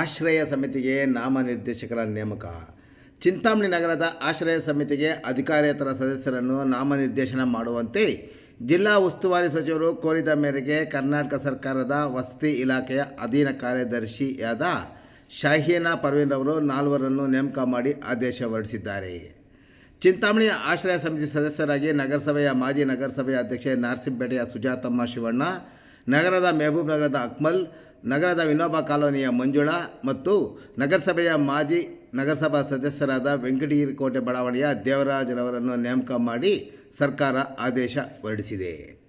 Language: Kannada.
ಆಶ್ರಯ ಸಮಿತಿಗೆ ನಾಮನಿರ್ದೇಶಕರ ನೇಮಕ. ಚಿಂತಾಮಣಿ ನಗರದ ಆಶ್ರಯ ಸಮಿತಿಗೆ ಅಧಿಕಾರೇತರ ಸದಸ್ಯರನ್ನು ನಾಮನಿರ್ದೇಶನ ಮಾಡುವಂತೆ ಜಿಲ್ಲಾ ಉಸ್ತುವಾರಿ ಸಚಿವರು ಕೋರಿದ ಮೇರೆಗೆ ಕರ್ನಾಟಕ ಸರ್ಕಾರದ ವಸತಿ ಇಲಾಖೆಯ ಅಧೀನ ಕಾರ್ಯದರ್ಶಿಯಾದ ಶಾಹೀನಾ ಪರ್ವೀನ್ ಅವರು ನಾಲ್ವರನ್ನು ನೇಮಕ ಮಾಡಿ ಆದೇಶ ಹೊರಡಿಸಿದ್ದಾರೆ. ಚಿಂತಾಮಣಿ ಆಶ್ರಯ ಸಮಿತಿ ಸದಸ್ಯರಾಗಿ ನಗರಸಭೆಯ ಮಾಜಿ ನಗರಸಭೆಯ ಅಧ್ಯಕ್ಷೆ ನಾರ್ಸಿಂಪೇಟೆಯ ಸುಜಾತಮ್ಮ ಶಿವಣ್ಣ ನಗರದ ಮೆಹಬೂಬ್ ನಗರದ ಅಕ್ಮಲ್, ನಗರದ ವಿನೋಬಾ ಕಾಲೋನಿಯ ಮಂಜುಳಾ ಮತ್ತು ನಗರಸಭೆಯ ಮಾಜಿ ನಗರಸಭಾ ಸದಸ್ಯರಾದ ವೆಂಕಟಗಿರಿ ಕೋಟೆ ಬಡಾವಣೆಯ ದೇವರಾಜರವರನ್ನು ನೇಮಕ ಮಾಡಿ ಸರ್ಕಾರ ಆದೇಶ ಹೊರಡಿಸಿದೆ.